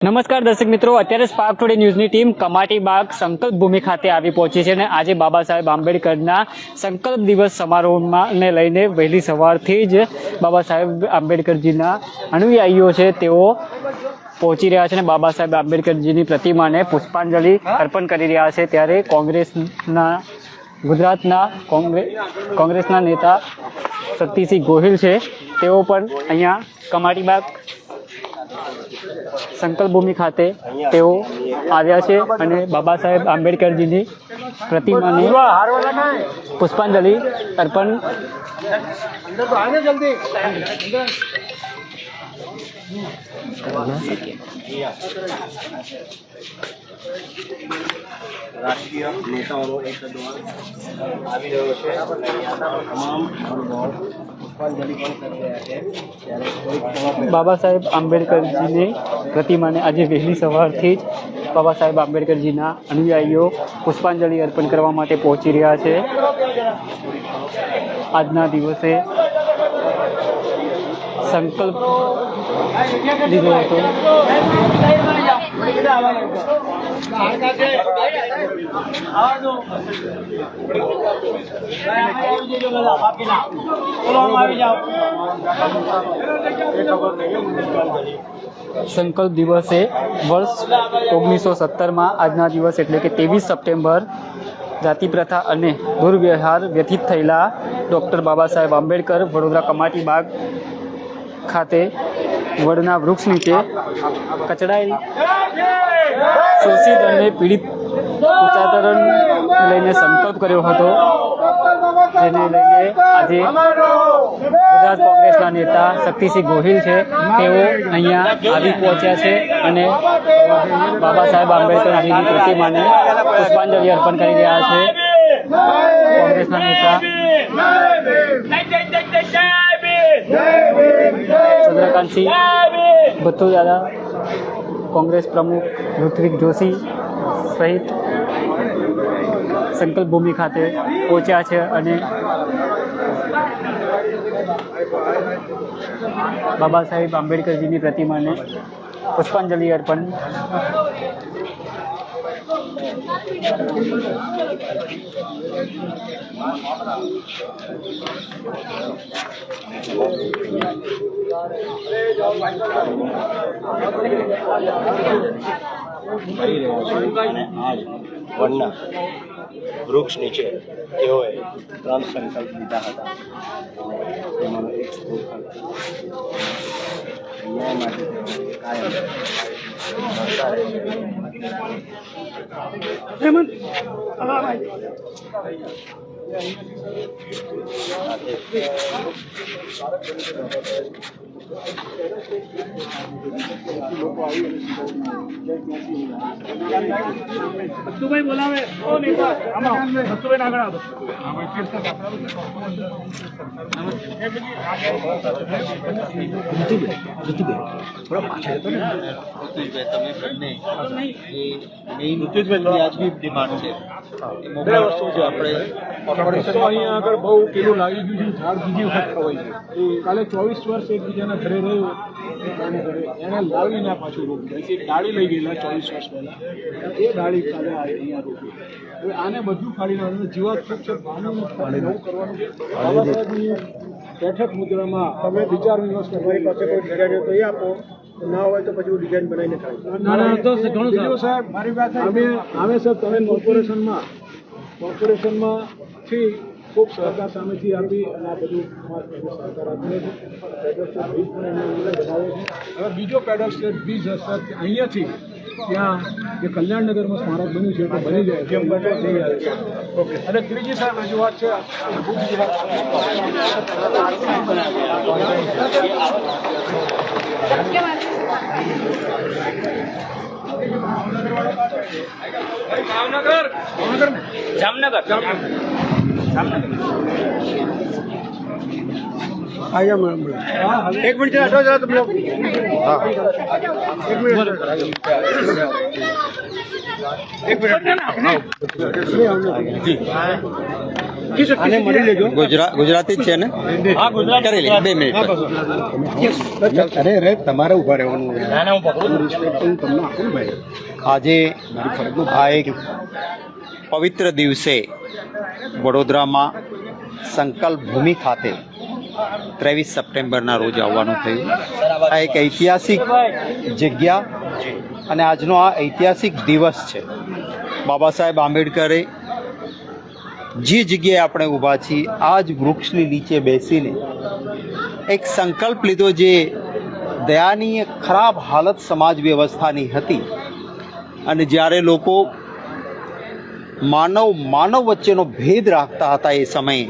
નમસ્કાર દર્શક મિત્રો, અત્યારે સ્પાર્ક ટુડે ન્યૂઝની ટીમ કમાટી બાગ સંકલ્પ ભૂમિ ખાતે આવી પહોંચી છે અને આજે બાબા સાહેબ આંબેડકરના સંકલ્પ દિવસ સમારોહમાંને લઈને વહેલી સવારથી જ બાબા સાહેબ આંબેડકરજીના અનુયાયીઓ છે, તેઓ પહોંચી રહ્યા છે અને બાબા સાહેબ આંબેડકરજીની પ્રતિમાને પુષ્પાંજલિ અર્પણ કરી રહ્યા છે. ત્યારે કોંગ્રેસના, ગુજરાતના કોંગ્રેસ કોંગ્રેસના નેતા શક્તિસિંહ ગોહિલ છે. તેઓ પણ અહીંયા કમાટીબાગ સંકલ્પ ભૂમિ ખાતે તેઓ આવ્યા છે અને બાબા સાહેબ આંબેડકરજીની પ્રતિમાને પુષ્પાંજલિ અર્પણ રાષ્ટ્રીય નેતાઓનો એક આવી રહ્યો છે. તમામ મહાનુભાવો બાબા સાહેબ આંબેડકરજીની પ્રતિમાને આજે વહેલી સવારથી જ બાબા સાહેબ આંબેડકરજીના અનુયાયીઓ પુષ્પાંજલિ અર્પણ કરવા માટે પહોંચી રહ્યા છે. આજના દિવસે સંકલ્પ લીધો હતો. સંકલ્પ દિવસે વર્ષ ઓગણીસો સત્તરમાં આજના દિવસ એટલે કે ત્રેવીસ સપ્ટેમ્બર જાતિ પ્રથા અને દુર્વ્યવહાર વ્યથિત થયેલા ડૉક્ટર બાબા સાહેબ આંબેડકર વડોદરા કમાટી બાગ ખાતે વડના વૃક્ષ નીચે કચડાયેલ. શોષિત અને પીડિત ઉચ્ચાતરણ લઈને સંકલ્પ કર્યો હતો. જેને લઈને આજે ગુજરાત કોંગ્રેસના નેતા શક્તિસિંહ ગોહિલ છે. તેઓ અહીંયા આવી પહોંચ્યા છે અને બાબા સાહેબ આંબેડકરજીની પ્રતિમાને પુષ્પાંજલિ અર્પણ કરી રહ્યા છે. કોંગ્રેસના નેતા ચંદ્રકાંતસિંહ ભથ્થુ દાદા કોંગ્રેસ પ્રમુખ ઋત્વિક જોશી સહિત સંકલ્પ ભૂમિ ખાતે પહોંચ્યા છે અને બાબા સાહેબ આંબેડકરજીની પ્રતિમાને પુષ્પાંજલિ અર્પણ કરી રહ્યો છે વૃક્ષ નીચે તેઓએ ત્રણ સંકલ્પ લીધા હતા. તેમાંનો એક સંકલ્પ. ન્યાય માટે કાયમ લડતા રહેશે. ભક્તુભાઈ બોલાવે ઓ નેતા બોલાવે ભક્તુભાઈ આગળ આવો. બે વસ્તુ છે આપણે અહીંયા આગળ બહુ પેલું લાગી ગયું છે ઝાડ બીજી વખત ખવાઈ ગયું કાલે ચોવીસ વર્ષ એકબીજાના ઘરે રહ્યો પોતાના ઘરે એને લાવીને પાછું રોપ્યું ડાળી લઈ ગયેલા ચોવીસ વર્ષ પહેલા. એ ડાળી કાલે અહીંયા રોપી હવે આને બધું કાઢી નાખવાનું. જીવાત ખૂબ છે. પાણી નવું કરવાનું છે બાબા સાહેબની બેઠક મુદ્રામાં તમે વિચાર વિમર્શ તમારી પાસે કોઈ હોય તો એ આપો. ના હોય તો પછી હું ડિઝાઇન બનાવીને ખાઈશ ના ના તો ઘણું સાહેબ મારી વાત અમે અમે સાહેબ તમે કોર્પોરેશનમાં કોર્પોરેશનમાં થી ખૂબ સહકાર સામેથી આપી અને આ બધું સમાજ માટે સહકાર આપીએ છીએ. પેડલ સ્ટેટ બીજ પણ એમને અમને બનાવે છે. હવે બીજો પેડલ સ્ટેટ બીજ હશે અહીંયાથી ત્યાં જે કલ્યાણનગરમાં સ્મારક બન્યું છે તે બની જાય જેમ બને થઈ જાય છે. ઓકે. અને ત્રીજી સાહેબ રજૂઆત છે ખૂબ એક મિનિટ હટો જરા તમે એક મિનિટ એક મિનિટ આને મળી લેજો ગુજરાત ગુજરાતી જ છે ને? હા ગુજરાત કરી લે બે મિનિટ અરે અરે તમારે ઊભા રહેવાનું ના ના હું પકડું તમને આપું ભાઈ. આજે એક પવિત્ર દિવસે વડોદરામાં સંકલ્પ ભૂમિ ખાતે ત્રેવીસ સપ્ટેમ્બરના રોજ આવવાનું થયું. આ એક ઐતિહાસિક જગ્યા અને આજનો આ ઐતિહાસિક દિવસ છે. બાબા સાહેબ આંબેડકરે જે જગ્યાએ આપણે ઊભા છીએ, આ જ વૃક્ષની નીચે બેસીને એક સંકલ્પ લીધો જે દયાનીય ખરાબ હાલત સમાજ વ્યવસ્થાની હતી. અને જ્યારે લોકો માનવ માનવ વચ્ચેનો ભેદ રાખતા હતા એ સમયે.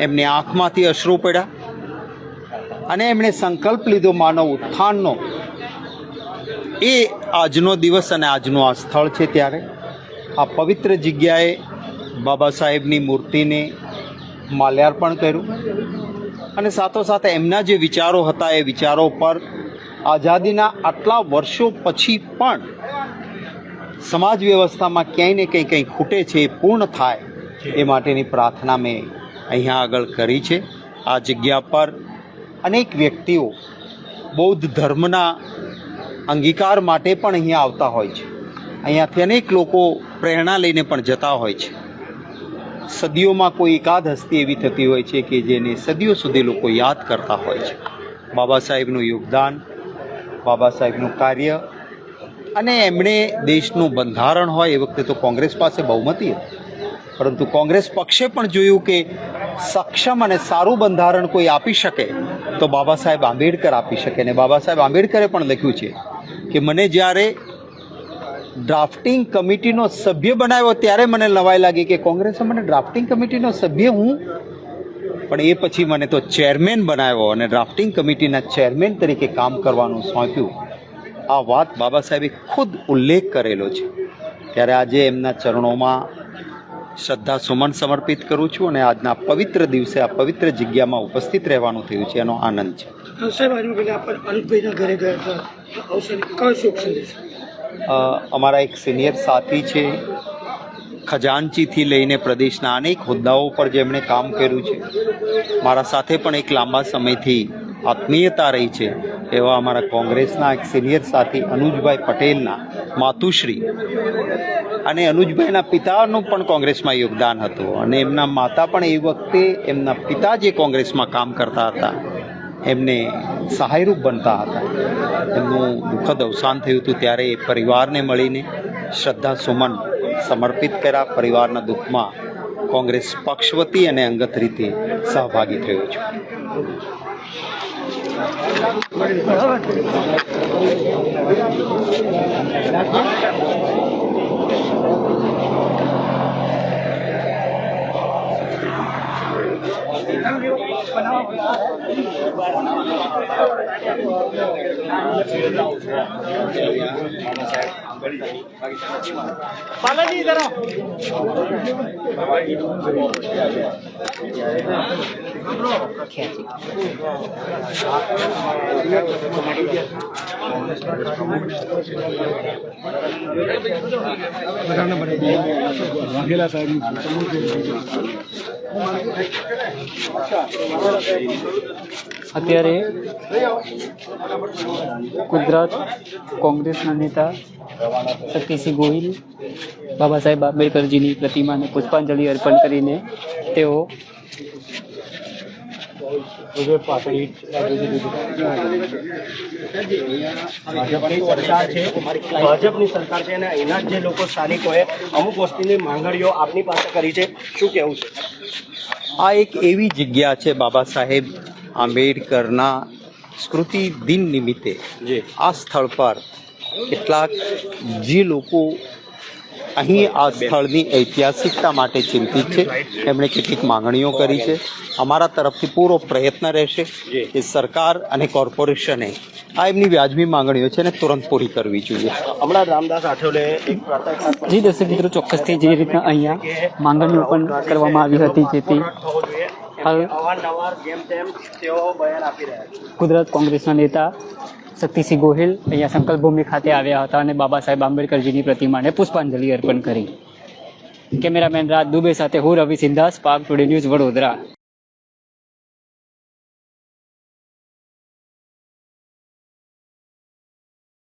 એમની આંખમાંથી અશ્રુ પડ્યા અને એમણે સંકલ્પ લીધો માનવ ઉત્થાનનો. એ આજનો દિવસ અને આજનું આ સ્થળ છે ત્યારે. આ પવિત્ર જગ્યાએ બાબા સાહેબની મૂર્તિને માલ્યાર્પણ કર્યું અને સાથોસાથ એમના જે વિચારો હતા એ વિચારો પર આઝાદીના આટલા વર્ષો પછી પણ સમાજ વ્યવસ્થામાં ક્યાંય ને કંઈ કંઈ ખૂટે છે, એ પૂર્ણ થાય, એ માટેની પ્રાર્થના મેં અહીંયા આગળ કરી છે. આ જગ્યા પર અનેક વ્યક્તિઓ બૌદ્ધ ધર્મના અંગીકાર માટે પણ અહીંયા આવતા હોય છે. અહીંયાથી અનેક લોકો પ્રેરણા લઈને પણ જતા હોય છે. સદીઓમાં કોઈ એકાદ હસ્તી એવી થતી હોય છે કે જેને સદીઓ સુધી લોકો યાદ કરતા હોય છે. બાબા સાહેબનું યોગદાન, બાબા સાહેબનું કાર્ય અને એમણે દેશનું બંધારણ હોય એ વખતે તો કોંગ્રેસ પાસે બહુમતી હતી. પરંતુ કોંગ્રેસ પક્ષે પણ જોયું કે સક્ષમ અને સારું બંધારણ કોઈ આપી શકે તો બાબા સાહેબ આંબેડકર આપી શકે. અને બાબા સાહેબ આંબેડકરે પણ લખ્યું છે કે મને જ્યારે ડ્રાફ્ટિંગ કમિટીનો સભ્ય બનાવ્યો ત્યારે મને લવાઈ લાગી કે કોંગ્રેસે મને ડ્રાફ્ટિંગ કમિટીનો સભ્ય હું? પણ એ પછી મને તો ચેરમેન બનાવ્યો અને ડ્રાફ્ટિંગ કમિટીના ચેરમેન તરીકે કામ કરવાનું સોંપ્યું. આ વાત બાબા સાહેબે ખુદ ઉલ્લેખ કરેલો છે. ત્યારે આજે એમના ચરણોમાં શ્રદ્ધા સુમન સમર્પિત કરું છું અને આજના પવિત્ર દિવસે આ પવિત્ર જગ્યામાં ઉપસ્થિત રહેવાનું થયું છે એનો આનંદ છે. અમારા એક સિનિયર સાથી છે. ખજાનચીથી લઈને પ્રદેશના અનેક હોદ્દાઓ પર જેમણે કામ કર્યું છે. મારા સાથે પણ એક લાંબા સમયથી આત્મીયતા રહી છે એવા અમારા કોંગ્રેસના એક સિનિયર સાથી અનુજભાઈ પટેલના માતુશ્રી અને અનુજભાઈના પિતાનું પણ કોંગ્રેસમાં યોગદાન હતું. અને એમના માતા પણ એ વખતે એમના પિતા જે કોંગ્રેસમાં કામ કરતા હતા, એમને સહાયરૂપ બનતા હતા. એમનું દુઃખદ અવસાન થયું હતું ત્યારે એ પરિવારને મળીને શ્રદ્ધા સુમન સમર્પિત કર્યા. પરિવારના દુઃખમાં કોંગ્રેસ પક્ષવતી અને અંગત રીતે સહભાગી થયો છું. બનાવો બધાને મને વાઘેલા સાહેબની અત્યારે ગુજરાત કોંગ્રેસના નેતા શક્તિસિંહ ગોહિલ બાબા સાહેબ આંબેડકરજીની પ્રતિમાને પુષ્પાંજલિ અર્પણ કરીને તેઓ ભાજપની સરકાર છે ભાજપની સરકાર છે અને એના જે લોકો સ્થાનિકોએ અમુક વસ્તુની માંગણીઓ આપની પાસે કરી છે શું કહેવું છે? આ એક એવી જગ્યા છે બાબા સાહેબ આંબેડકરના સ્મૃતિ દિન નિમિત્તે. આ સ્થળ પર કેટલાક જે લોકો અહીં આ સ્થળની ઐતિહાસિકતા માટે ચિંતિત છે એમણે કેટલીક માંગણીઓ કરી છે. અમારા તરફથી પૂરો પ્રયત્ન રહેશે જી. કે સરકાર અને કોર્પોરેશને આ એમની વ્યાજબી માંગણીઓ છે ને તુરંત પૂરી કરવી જોઈએ. હમણાં રામદાસ આઠવલે એક જી દર્શક મિત્રો ચોક્કસથી જે રીતના અહીંયા માંગણીઓ પણ કરવામાં આવી હતી જેથી થવો જોઈએ હાલ એમને અવારનવાર જેમ તેમ તેઓ બયાન આપી રહ્યા છે. ગુજરાત કોંગ્રેસના નેતા શક્તિસિંહ ગોહિલ અહીંયા સંકલ્પભૂમિ ખાતે આવ્યા હતા અને બાબા સાહેબ આંબેડકરજીની પ્રતિમાને પુષ્પાંજલિ અર્પણ કરી. કેમેરામેન રાજ દુબે સાથે હું રવિ સિંધાસ પાક ટુડે ન્યૂઝ વડોદરા.